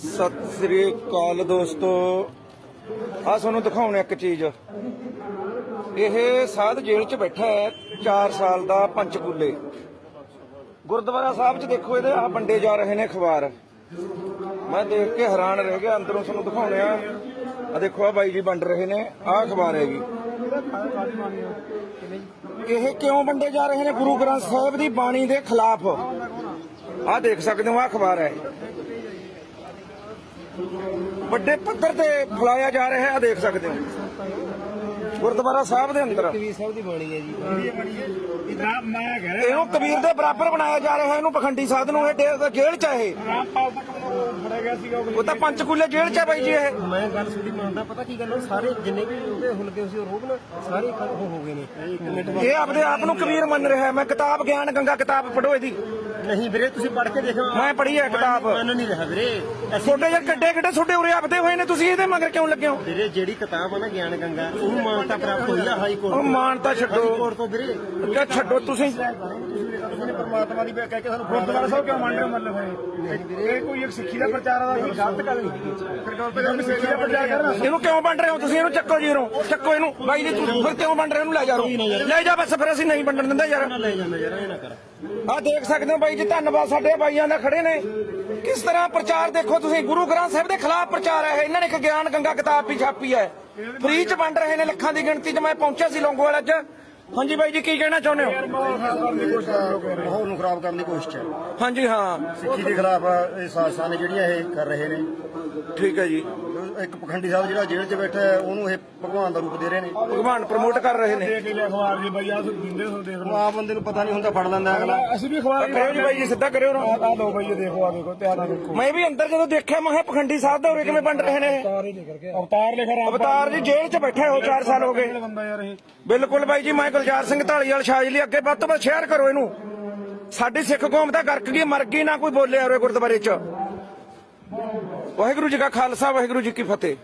ਸਤਿ ਸ੍ਰੀ ਅਕਾਲ ਦੋਸਤੋ। ਆ ਤੁਹਾਨੂੰ ਦਿਖਾਉਣ ਇੱਕ ਚੀਜ਼। ਇਹ ਸਾਧ ਜੇਲ੍ਹ 'ਚ ਬੈਠਾ ਹੈ 4 ਸਾਲ ਦਾ ਪੰਚਕੂਲੇ। ਗੁਰਦੁਆਰਾ ਸਾਹਿਬ 'ਚ ਦੇਖੋ ਇਹਦੇ ਆ ਵੰਡੇ ਜਾ ਰਹੇ ਨੇ ਅਖਬਾਰ। ਮੈਂ ਦੇਖ ਕੇ ਹੈਰਾਨ ਰਹਿ ਗਿਆ, ਅੰਦਰੋਂ ਤੁਹਾਨੂੰ ਦਿਖਾਉਣੇ ਆ ਆ ਦੇਖੋ ਆ ਬਾਈ ਜੀ ਵੰਡ ਰਹੇ ਨੇ ਆ ਅਖਬਾਰ ਹੈਗੀ ਇਹ ਕਿਉਂ ਵੰਡੇ ਜਾ ਰਹੇ ਨੇ? ਗੁਰੂ ਗ੍ਰੰਥ ਸਾਹਿਬ ਦੀ ਬਾਣੀ ਦੇ ਖਿਲਾਫ। ਆ ਦੇਖ ਸਕਦੇ ਹੋ ਆ ਅਖਬਾਰ ਹੈ। ਵੱਡੇ ਪੱਧਰ ਤੇ ਫਲਾਇਆ ਜਾ ਰਿਹਾ ਹੈ ਆ ਦੇਖ ਸਕਦੇ ਹੋ। ਗੁਰਦੁਆਰਾ ਸਾਹਿਬ ਦੇ ਅੰਦਰ। ਕਬੀਰ ਸਾਹਿਬ ਦੀ ਬਾਣੀ ਹੈ ਜੀ। ਮੈਂ ਕਹਿ ਰਿਹਾ ਇਹਨੂੰ ਕਬੀਰ ਦੇ ਬਰਾਬਰ ਬਣਾਇਆ ਜਾ ਰਿਹਾ ਹੈ ਇਹਨੂੰ ਪਖੰਡੀ ਸਾਧ ਨੂੰ ਇਹ ਡੇ- ਜੇਲ੍ਹ ਚ ਹੈ ਇਹ। ਰਾਮਪਾਲ ਤੱਕ ਮੈਨੂੰ ਫੜਿਆ ਗਿਆ ਸੀਗਾ ਉਹ। ਤਾਂ ਪੰਚਕੂਲੇ ਜੇਲ੍ਹ ਚ ਹੈ ਬਾਈ ਜੀ ਇਹ। ਮੈਂ ਗੱਲ ਸੁਣੀ ਮੰਨਦਾ ਪਤਾ ਕੀ ਗੱਲ ਆ, ਸਾਰੇ ਜਿੰਨੇ ਵੀ ਉਹਦੇ ਹੁਲਕੇ ਸੀ ਉਹ ਰੋਗ ਨਾ ਸਾਰੇ ਇੱਕ ਉਹ ਹੋ ਗਏ ਨੇ। ਇਹ ਆਪਦੇ ਆਪ ਨੂੰ ਕਬੀਰ ਮੰਨ ਰਿਹਾ ਹੈ। ਮੈਂ ਕਿਤਾਬ ਗਿਆਨ ਗੰਗਾ ਕਿਤਾਬ ਪੜੋ ਇਹਦੀ। ਨਹੀਂ ਵੀਰੇ ਤੁਸੀਂ ਪੜ੍ਹ ਕੇ ਦੇਖੋ ਮੈਂ ਪੜ੍ਹੀ ਹੈ ਕਿਤਾਬ। ਮੰਨ ਨਹੀਂ ਰਿਹਾ ਵੀਰੇ। ਅਸੀਂ ਛੋਟੇ ਜਿਹੇ ਕੱਡੇ ਕੱਡੇ ਛੋਟੇ ਉਰੇ ਆਪਦੇ ਹੋਏ ਨੇ ਤੁਸੀਂ ਇਹਦੇ ਮਗਰ ਕਿਉਂ ਲੱਗੇ ਹੋ? ਵੀਰੇ ਜਿਹੜੀ ਕਿਤਾਬ ਆ ਨਾ ਗਿਆਨ ਗੰਗਾ ਉਹ ਮਾਨਤਾ ਪ੍ਰਾਪਤ ਹੋਈ ਆ ਹਾਈ ਕੋਰਟ ਉਹ ਤੋਂ। ਮਾਨਤਾ ਛੱਡੋ। ਕੋਰਟ ਤੋਂ ਵੀਰੇ। ਕਿਆ ਛੱਡੋ ਤੁਸੀਂ। ਪਰਮਾਤਮਾ ਦੀ ਕਹਿ ਕੇ ਸਾਨੂੰ ਗੁਰਦੁਆਰਾ ਸਾਹਿਬ ਕਿਉਂ ਮੰਨ ਰਹੇ ਹੋ ਮਤਲਬ ਇਹ? ਕੋਈ ਇੱਕ ਸਿੱਖੀ ਦਾ ਪ੍ਰਚਾਰ ਦਾ ਕੋਈ ਗਲਤ ਗੱਲ ਨਹੀਂ ਫਿਰ ਗਲਤ ਗੱਲ ਸਿੱਖੀ ਦਾ ਪ੍ਰਚਾਰ ਕਰਨਾ। ਇਹਨੂੰ ਕਿਉਂ ਵੰਡ ਰਹੇ ਹੋ ਤੁਸੀਂ? ਇਹਨੂੰ ਚੱਕੋ ਜੀ ਇਹਨੂੰ। ਚੱਕੋ ਇਹਨੂੰ। ਬਾਈ ਜੀ ਤੂੰ ਫਿਰ ਕਿਉਂ ਵੰਡ ਰਹੇ ਇਹਨੂੰ ਲੈ ਜਾ। ਰੋ ਲੈ ਜਾ ਬਸ ਫਿਰ ਅਸੀਂ ਨਹੀਂ ਵੰਡਣ ਦਿੰਦੇ ਯਾਰ। ਆ ਦੇਖ ਸਕਦੇ ਹੋ ਬਾਈ ਜੀ ਧੰਨਵਾਦ ਸਾਡੇ ਬਾਈਆਂ ਦਾ ਖੜੇ ਨੇ। ਕਿਸ ਤਰ੍ਹਾਂ ਪ੍ਰਚਾਰ ਦੇਖੋ ਤੁਸੀਂ? ਗੁਰੂ ਗ੍ਰੰਥ ਸਾਹਿਬ ਦੇ ਖਿਲਾਫ ਪ੍ਰਚਾਰ ਹੈ ਇਹਨਾਂ ਨੇ ਇੱਕ ਗਿਆਨ ਗੰਗਾ ਕਿਤਾਬ ਵੀ ਛਾਪੀ ਹੈ। ਫ੍ਰੀ ਚ ਵੰਡ ਰਹੇ ਨੇ ਲੱਖਾਂ ਦੀ ਗਿਣਤੀ 'ਚ। ਮੈਂ ਪਹੁੰਚਿਆ ਸੀ ਲੌਂਗੋਵਾਲ ਅੱਜ। ਹਾਂਜੀ ਬਾਈ ਜੀ ਕੀ ਕਹਿਣਾ ਚਾਹੁੰਦੇ ਹੋ? ਮਾਹੌਲ ਨੂੰ ਖਰਾਬ ਕਰਨ ਦੀ ਕੋਸ਼ਿਸ਼ ਹੈ। ਹਾਂਜੀ ਹਾਂ। ਸਿੱਖੀ ਦੇ ਖਿਲਾਫ ਇਹ ਸਾਜ਼ਿਸ਼ਾਂ ਨੇ ਜਿਹੜੀਆਂ ਇਹ ਕਰ ਰਹੇ ਨੇ। ਠੀਕ ਹੈ ਜੀ। ਇੱਕ ਪਖੰਡੀ ਸਾਹਿਬ ਜਿਹੜਾ ਜੇਲ੍ਹ 'ਚ ਬੈਠਾ ਹੈ ਉਹਨੂੰ ਇਹ ਭਗਵਾਨ ਦਾ ਰੂਪ ਦੇ ਰਹੇ ਨੇ। ਭਗਵਾਨ ਪ੍ਰਮੋਟ ਕਰ ਰਹੇ ਨੇ। ਦੇਖ ਲਿਆ ਅਖਬਾਰ ਜੀ ਬਈ ਆ ਦਿੰਦੇ ਹੋ ਦੇਖ ਉਹ ਲਓ ਆਮ ਬੰਦੇ ਨੂੰ ਪਤਾ ਨਹੀਂ ਹੁੰਦਾ ਫੜ ਲੈਂਦਾ ਅਗਲਾ। ਅਸੀਂ ਵੀ ਅਖਬਾਰ ਕਰਿਓ ਜੀ ਬਾਈ ਜੀ ਸਿੱਧਾ ਕਰਿਓ ਨਾ। ਆ ਲੋ ਬਈ ਇਹ ਦੇਖੋ ਆ ਦੇਖੋ ਧਿਆਨ ਨਾਲ ਦੇਖੋ। ਮੈਂ ਵੀ ਅੰਦਰ ਜਦੋਂ ਦੇਖਿਆ ਮੈਂ ਕਿਹਾ ਪਖੰਡੀ ਸਾਹਿਬ ਦਾ ਉਰੇ ਕਿਵੇਂ ਵੰਡ ਰਹੇ ਨੇ? ਅਵਤਾਰ ਲਿਖ ਰਾਮ ਅਵਤਾਰ ਜੀ ਜੇਲ੍ਹ 'ਚ ਬੈਠੇ ਹੋ 4 ਸਾਲ ਹੋ ਗਏ। ਬਿਲਕੁਲ ਬਾਈ ਜੀ ਮੈਂ ਗੁਲਜ਼ਾਰ ਸਿੰਘ ਢਾਲੀਵਾਲ ਸ਼ਾਜਲੀ ਅੱਗੇ ਵੱਧ ਤੋਂ ਵੱਧ ਸ਼ੇਅਰ ਕਰੋ ਇਹਨੂੰ। ਸਾਡੀ ਸਿੱਖ ਕੌਮ ਤਾਂ ਗਰਕ ਗਈ ਮਰ ਗਈ ਨਾ ਕੋਈ ਬੋਲਿਆ ਉਰੇ ਗੁਰਦੁਆਰੇ 'ਚ। ਵਾਹਿਗੁਰੂ ਜੀ ਕਾ ਖਾਲਸਾ, ਵਾਹਿਗੁਰੂ ਜੀ ਕੀ ਫਤਿਹ।